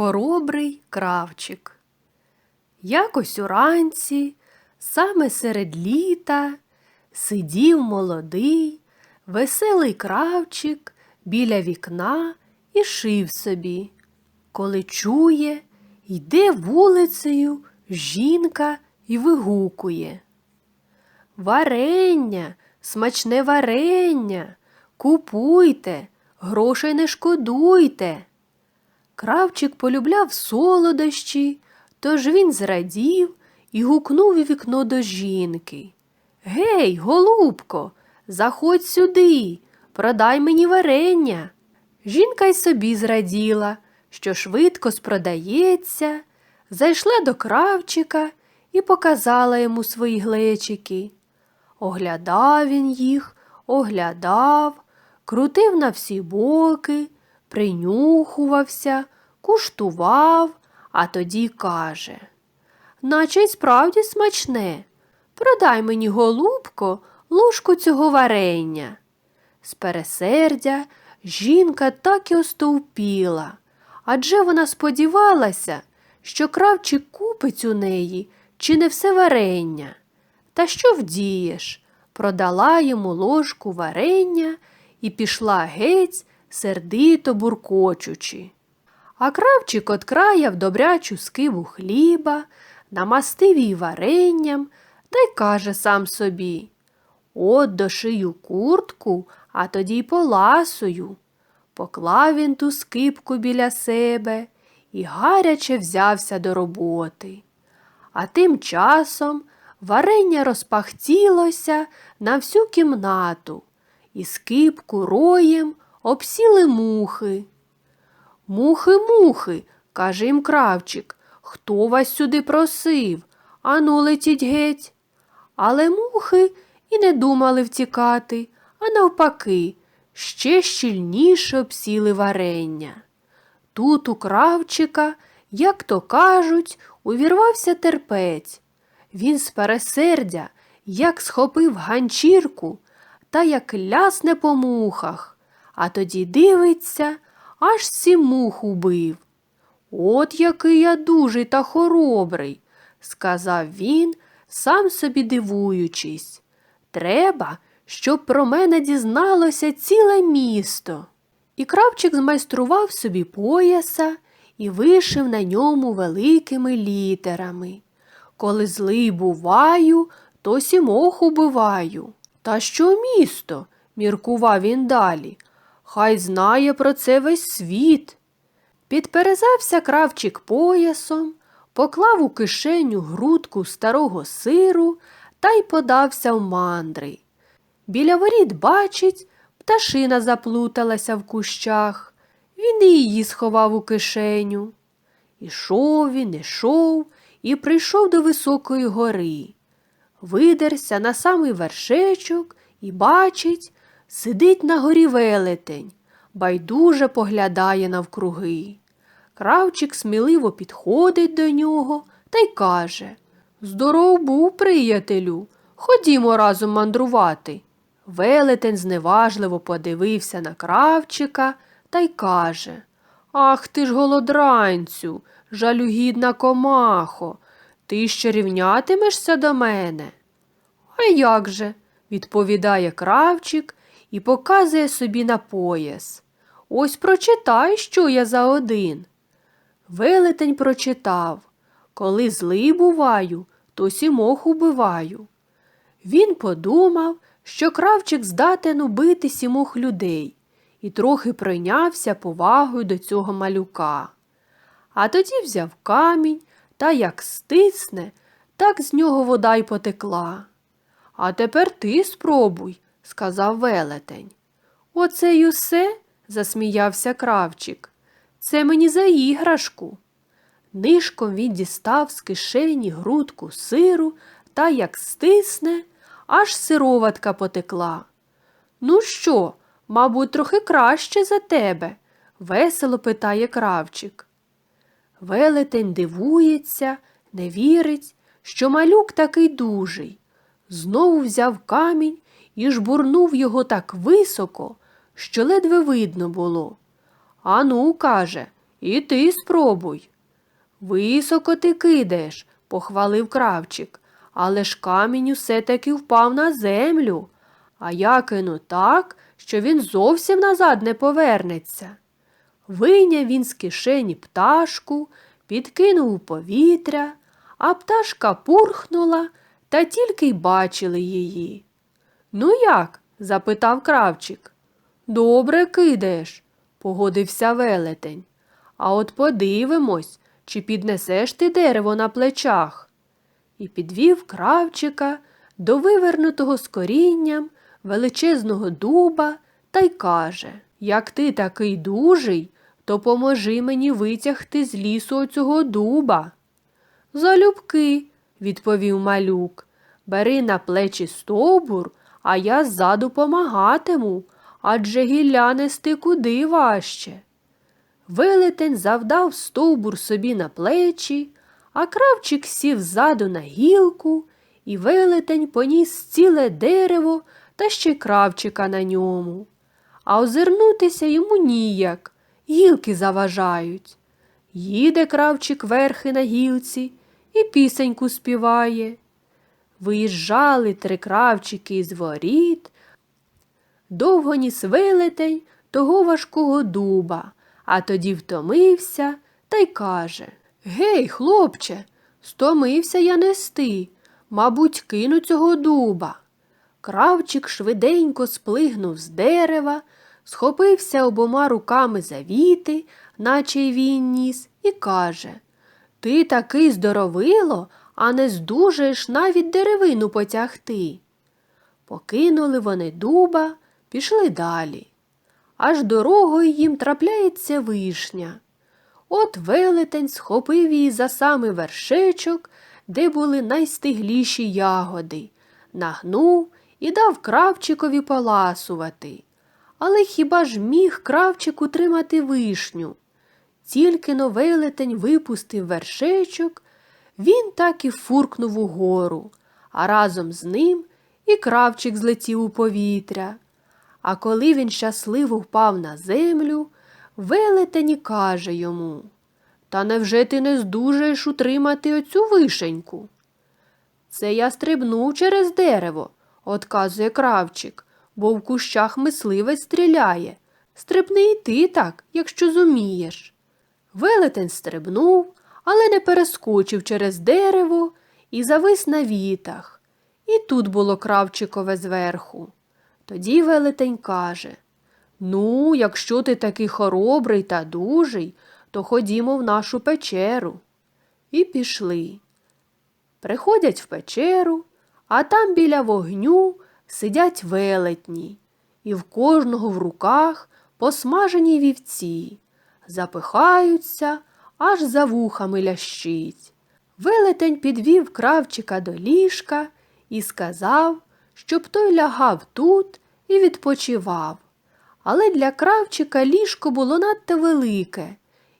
Хоробрий кравчик. Якось уранці, саме серед літа, сидів молодий, веселий кравчик біля вікна і шив собі. Коли чує, йде вулицею жінка і вигукує. Варення, смачне варення, купуйте, грошей не шкодуйте. Кравчик полюбляв солодощі, тож він зрадів і гукнув у вікно до жінки. Гей, голубко, заходь сюди, продай мені варення. Жінка й собі зраділа, що швидко спродається, зайшла до кравчика і показала йому свої глечики. Оглядав він їх, оглядав, крутив на всі боки, принюхувався, куштував, а тоді каже Наче й справді смачне. Продай мені, голубко, ложку цього варення. З пересердя жінка так і остовпіла, адже вона сподівалася, що кравчик купить у неї чи не все варення. Та що вдієш? Продала йому ложку варення і пішла геть, сердито буркочучи. А кравчик откраяв добрячу скибу хліба, намастив її варенням та й каже сам собі От дошию куртку, а тоді й поласую. Поклав він ту скипку біля себе і гаряче взявся до роботи. А тим часом варення розпахтілося на всю кімнату, і скипку роєм обсіли мухи. Мухи, мухи, каже їм кравчик, хто вас сюди просив? Ану, летіть геть. Але мухи і не думали втікати, а навпаки, ще щільніше обсіли варення. Тут у кравчика, як то кажуть, увірвався терпець. Він з пересердя, як схопив ганчірку та як лясне по мухах, а тоді дивиться, аж сім мух убив. От який я дужий та хоробрий, сказав він, сам собі дивуючись. Треба, щоб про мене дізналося ціле місто. І кравчик змайстрував собі пояса і вишив на ньому великими літерами. Коли злий буваю, то сімох убиваю. Та що місто? міркував він далі. Хай знає про це весь світ. Підперезався кравчик поясом, поклав у кишеню грудку старого сиру та й подався в мандри. Біля воріт бачить, пташина заплуталася в кущах. Він і її сховав у кишеню. Ішов він, ішов і прийшов до високої гори. Видерся на самий вершечок і бачить, сидить на горі велетень, байдуже поглядає навкруги. Кравчик сміливо підходить до нього та й каже Здоров був, приятелю, ходімо разом мандрувати. Велетень зневажливо подивився на кравчика та й каже Ах ти ж голодранцю, жалюгідна комахо, ти ще рівнятимешся до мене? А як же? відповідає кравчик і показує собі на пояс. Ось прочитай, що я за один. Велетень прочитав Коли злий буваю, то сімох убиваю. Він подумав, що кравчик здатен убити сімох людей і трохи пройнявся повагою до цього малюка. А тоді взяв камінь та як стисне, так з нього вода й потекла. А тепер ти спробуй, сказав велетень. Оце й усе, засміявся кравчик. Це мені за іграшку. Нишком він дістав з кишені грудку сиру та як стисне, аж сироватка потекла. Ну що, мабуть, трохи краще за тебе? весело питає кравчик. Велетень дивується, не вірить, що малюк такий дужий. Знову взяв камінь і жбурнув його так високо, що ледве видно було. Ану, каже, І ти спробуй. Високо ти кидаєш, похвалив кравчик, але ж камінь усе таки впав на землю, а я кину так, що він зовсім назад не повернеться. Вийняв він з кишені пташку, підкинув у повітря, а пташка пурхнула, та тільки й бачили її. Ну як? запитав кравчик. Добре кидаєш, погодився велетень. А от подивимось, чи піднесеш ти дерево на плечах. І підвів кравчика до вивернутого з корінням величезного дуба та й каже Як ти такий дужий, то поможи мені витягти з лісу оцього дуба. Залюбки, відповів малюк, бери на плечі стовбур, а я ззаду помагатиму, адже гілля нести куди важче. Велетень завдав стовбур собі на плечі, а кравчик сів ззаду на гілку, і велетень поніс ціле дерево та ще кравчика на ньому. А озирнутися йому ніяк, гілки заважають. Їде кравчик верхи на гілці і пісеньку співає. Виїжджали три кравчики із воріт, довго ніс велетень того важкого дуба, а тоді втомився та й каже Гей, хлопче, стомився я нести, мабуть, кину цього дуба. Кравчик швиденько сплигнув з дерева, схопився обома руками за віти, наче й він ніс, і каже Ти такий здоровило, а не здужаєш навіть деревину потягти. Покинули вони дуба, пішли далі. Аж дорогою їм трапляється вишня. От велетень схопив її за самий вершечок, де були найстигліші ягоди, нагнув і дав кравчикові поласувати. Але хіба ж міг кравчик утримати вишню? Тільки но велетень випустив вершечок, він так і фуркнув угору, а разом з ним і кравчик злетів у повітря. А коли він щасливо впав на землю, велетень каже йому Та невже ти не здужаєш утримати оцю вишеньку? Це я стрибнув через дерево, отказує кравчик, бо в кущах мисливець стріляє. Стрибни й ти так, якщо зумієш. Велетень стрибнув, але не перескочив через дерево і завис на вітах. І тут було кравчикове зверху. Тоді велетень каже Ну, якщо ти такий хоробрий та дужий, то ходімо в нашу печеру. І пішли. Приходять в печеру, а там біля вогню сидять велетні, і в кожного в руках посмажені вівці, запихаються, аж за вухами лящить. Велетень підвів кравчика до ліжка і сказав, щоб той лягав тут і відпочивав. Але для кравчика ліжко було надто велике,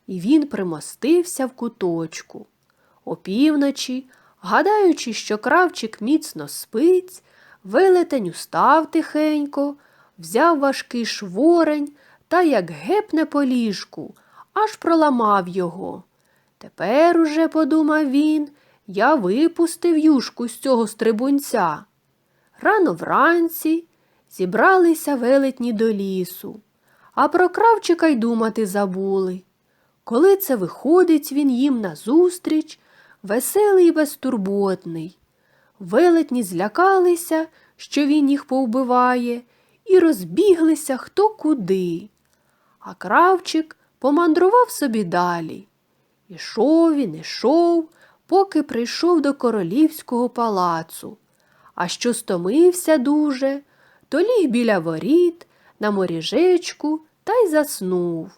і він примостився в куточку. Опівночі, гадаючи, що кравчик міцно спить, велетень устав тихенько, взяв важкий шворень та, як гепне по ліжку, аж проламав його. Тепер уже, подумав він, я випустив юшку з цього стрибунця. Рано вранці зібралися велетні до лісу, а про кравчика й думати забули. Коли це виходить він їм назустріч, веселий і безтурботний. Велетні злякалися, що він їх повбиває, і розбіглися хто куди. А кравчик помандрував собі далі. Ішов він, ішов, поки прийшов до королівського палацу. А що стомився дуже, то ліг біля воріт на моріжечку та й заснув.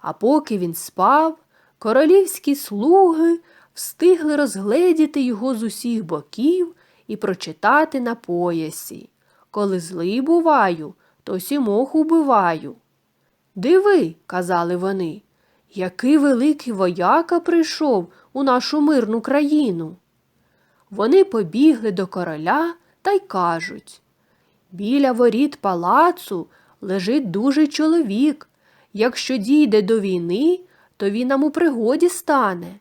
А поки він спав, королівські слуги встигли розгледіти його з усіх боків і прочитати на поясі. Коли злий буваю, то сімох убиваю. Диви, казали вони, який великий вояка прийшов у нашу мирну країну. Вони побігли до короля та й кажуть Біля воріт палацу лежить дужий чоловік. Якщо дійде до війни, то він нам у пригоді стане.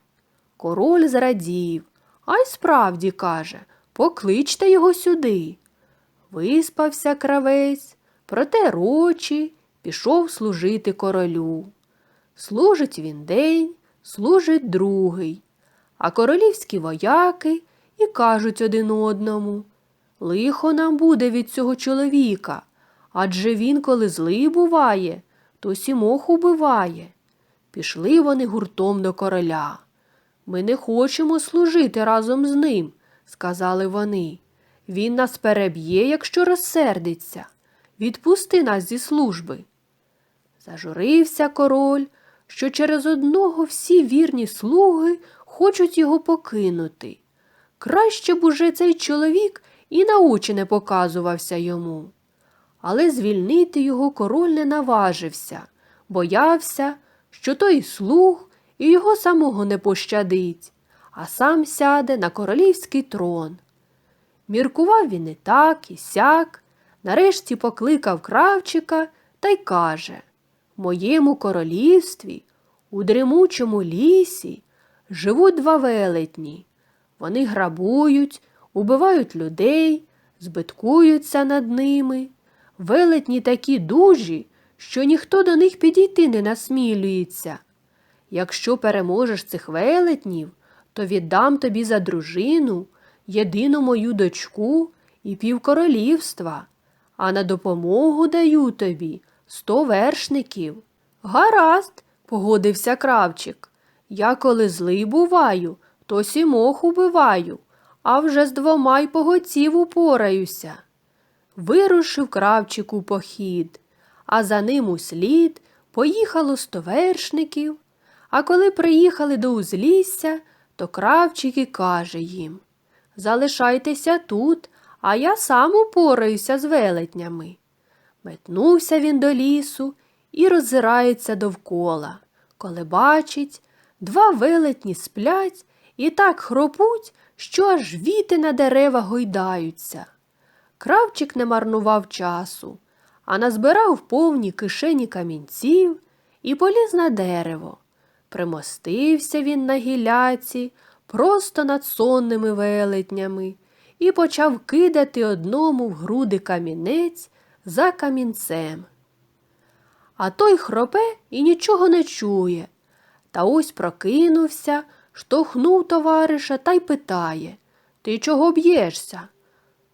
Король зрадів, а й справді каже покличте його сюди. Виспався кравець, протер очі, пішов служити королю. Служить він день, служить другий, а королівські вояки і кажуть один одному Лихо нам буде від цього чоловіка, адже він, коли злий буває, то сімох убиває. Пішли вони гуртом до короля. Ми не хочемо служити разом з ним, сказали вони. Він нас переб'є, якщо розсердиться. Відпусти нас зі служби. Зажурився король, що через одного всі вірні слуги хочуть його покинути. Краще б уже цей чоловік і на очі не показувався йому. Але звільнити його король не наважився, боявся, що той слуг і його самого не пощадить, а сам сяде на королівський трон. Міркував він і так, і сяк, нарешті покликав кравчика та й каже моєму королівстві, у дремучому лісі, живуть два велетні. Вони грабують, убивають людей, збиткуються над ними. Велетні такі дужі, що ніхто до них підійти не насмілюється. Якщо переможеш цих велетнів, то віддам тобі за дружину єдину мою дочку і півкоролівства, а на допомогу даю тобі сто вершників. Гаразд, погодився кравчик. Я коли злий буваю, то сімох убиваю, а вже з двома й поготів упораюся. Вирушив кравчик у похід, а за ним услід поїхало сто вершників. А коли приїхали до узлісся, то кравчик і каже їм Залишайтеся тут, а я сам упораюся з велетнями. Метнувся він до лісу і роззирається довкола, коли бачить, два велетні сплять і так хропуть, що аж віти на дерева гойдаються. Кравчик не марнував часу, а назбирав повні кишені камінців і поліз на дерево. Примостився він на гіляці просто над сонними велетнями і почав кидати одному в груди камінець за камінцем. А той хропе і нічого не чує. Та ось прокинувся, штовхнув товариша та й питає Ти чого б'єшся?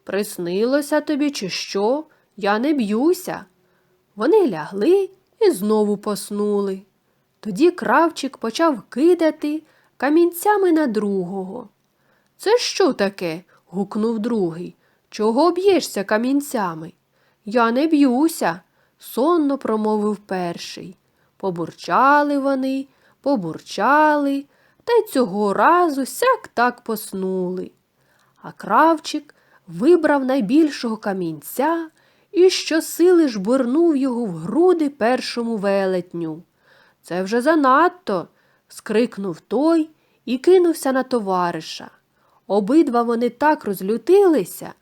Приснилося тобі, чи що? Я не б'юся. Вони лягли і знову поснули. Тоді кравчик почав кидати камінцями на другого. Це що таке? гукнув другий. Чого б'єшся камінцями? Я не б'юся, сонно промовив перший. Побурчали вони, побурчали, та й цього разу сяк так поснули. А кравчик вибрав найбільшого камінця і щосили жбурнув його в груди першому велетню. Це вже занадто. скрикнув той і кинувся на товариша. Обидва вони так розлютилися,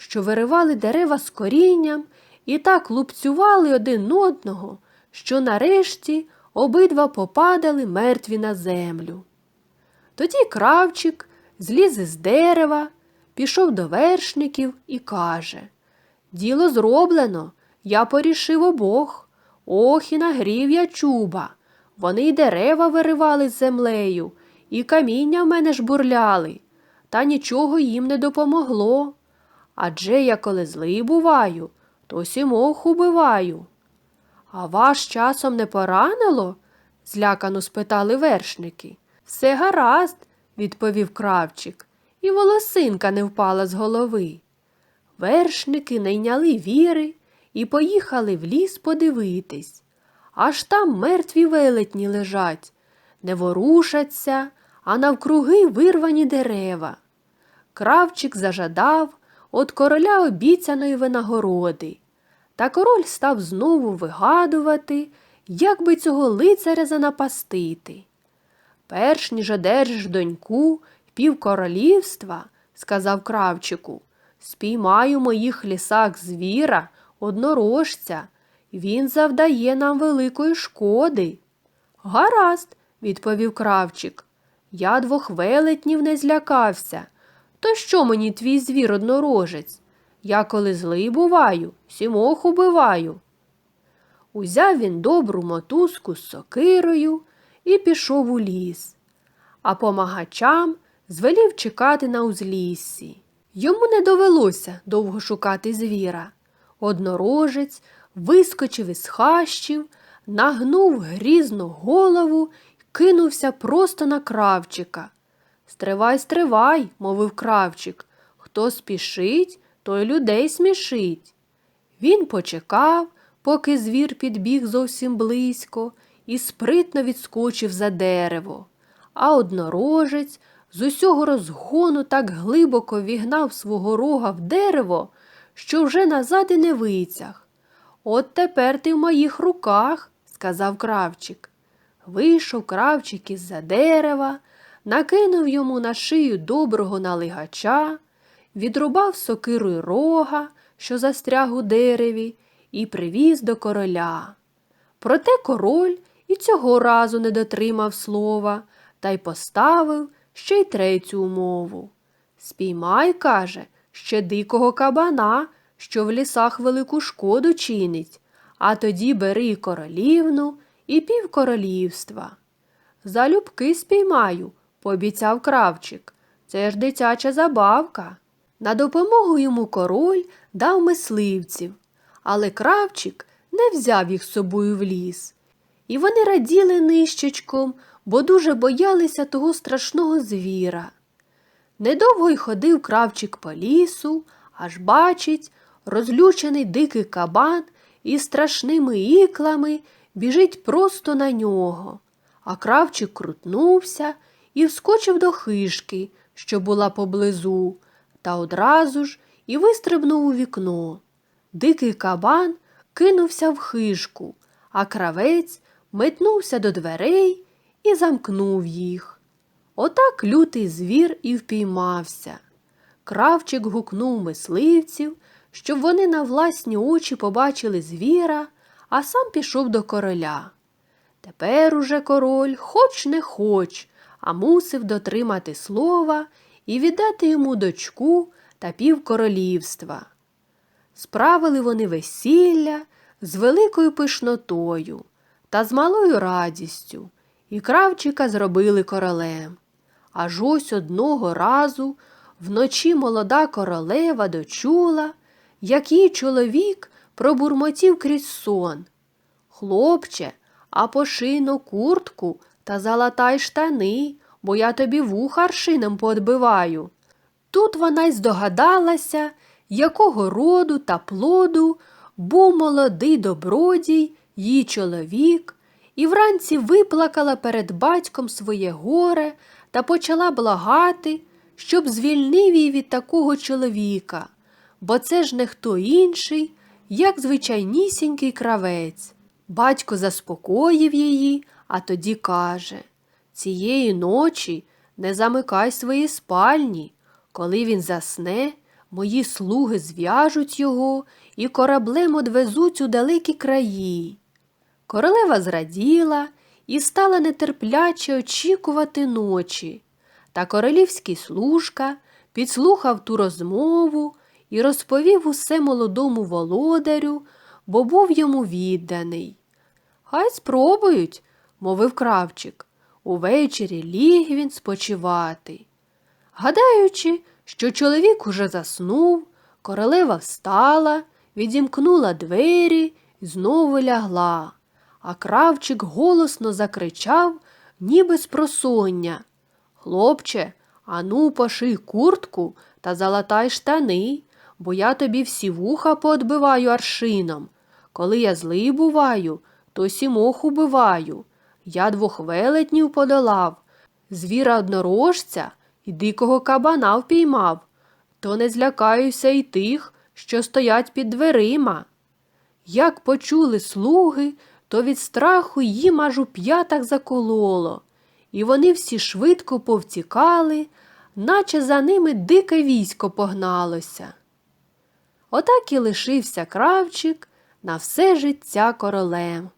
що виривали дерева з корінням і так лупцювали один одного, що нарешті обидва попадали мертві на землю. Тоді кравчик зліз із дерева, пішов до вершників і каже Діло зроблено, я порішив обох. Ох, і нагрів я чуба. Вони й дерева виривали з землею, і каміння в мене жбурляли, та нічого їм не допомогло. Адже я коли злий буваю, то сімох убиваю. А вас часом не поранило? злякано спитали вершники. Все гаразд, відповів кравчик, і волосинка не впала з голови. Вершники найняли віри і поїхали в ліс подивитись. Аж там мертві велетні лежать, не ворушаться, а навкруги вирвані дерева. Кравчик зажадав от короля обіцяної винагороди, та король став знову вигадувати, як би цього лицаря занапастити. Перш ніж одержиш доньку півкоролівства, сказав кравчику, спіймаю в моїх лісах звіра, однорожця, він завдає нам великої шкоди. Гаразд, відповів кравчик. Я двох велетнів не злякався. То що мені твій звір однорожець? Я коли злий буваю, сімох убиваю. Узяв він добру мотузку з сокирою і пішов у ліс, а помагачам звелів чекати на узліссі. Йому не довелося довго шукати звіра. Однорожець вискочив із хащів, нагнув грізну голову і кинувся просто на кравчика. Стривай, стривай, мовив кравчик. Хто спішить, той людей смішить. Він почекав, поки звір підбіг зовсім близько, і спритно відскочив за дерево. А однорожець з усього розгону так глибоко вігнав свого рога в дерево, що вже назад і не витяг. От тепер ти в моїх руках, сказав кравчик. Вийшов кравчик із-за дерева, накинув йому на шию доброго налигача, відрубав сокирою рога, що застряг у дереві, і привіз до короля. Проте король і цього разу не дотримав слова та й поставив ще й третю умову. Спіймай, каже, ще дикого кабана, що в лісах велику шкоду чинить, а тоді бери королівну і півкоролівства. Залюбки спіймаю, пообіцяв кравчик. Це ж дитяча забавка. На допомогу йому король дав мисливців, але кравчик не взяв їх з собою в ліс. І вони раділи нищечком, бо дуже боялися того страшного звіра. Недовго й ходив кравчик по лісу, аж бачить, розлючений дикий кабан із страшними іклами біжить просто на нього. А кравчик крутнувся і вскочив до хишки, що була поблизу, та одразу ж і вистрибнув у вікно. Дикий кабан кинувся в хишку, а кравець метнувся до дверей і замкнув їх. Отак лютий звір і впіймався. Кравчик гукнув мисливців, щоб вони на власні очі побачили звіра, а сам пішов до короля. Тепер уже король, хоч не хоч, а мусив дотримати слова і віддати йому дочку та півкоролівства. Справили вони весілля з великою пишнотою та з малою радістю, і кравчика зробили королем. Аж ось одного разу вночі молода королева дочула, як її чоловік пробурмотів крізь сон. Хлопче, а пошийну куртку та залатай штани, бо я тобі вуха аршином поодбиваю. Тут вона й здогадалася, якого роду та плоду був молодий добродій, її чоловік, і вранці виплакала перед батьком своє горе та почала благати, щоб звільнив її від такого чоловіка, бо це ж не хто інший, як звичайнісінький кравець. Батько заспокоїв її, а тоді каже Цієї ночі не замикай свої спальні. Коли він засне, мої слуги зв'яжуть його і кораблем одвезуть у далекі краї. Королева зраділа і стала нетерпляче очікувати ночі. Та королівський служка підслухав ту розмову і розповів усе молодому володарю, бо був йому відданий. Хай спробують, мовив кравчик. Увечері ліг він спочивати. Гадаючи, що чоловік уже заснув, королева встала, відімкнула двері і знову лягла, а кравчик голосно закричав, ніби з просоння. Хлопче, ану, поший куртку та залатай штани, бо я тобі всі вуха поодбиваю аршином. Коли я злий буваю, то сімох убиваю. Я двох велетнів подолав, звіра однорожця і дикого кабана впіймав, то не злякаюся й тих, що стоять під дверима. Як почули слуги, то від страху їм аж у п'ятах закололо, і вони всі швидко повтікали, наче за ними дике військо погналося. Отак і лишився кравчик на все життя королем.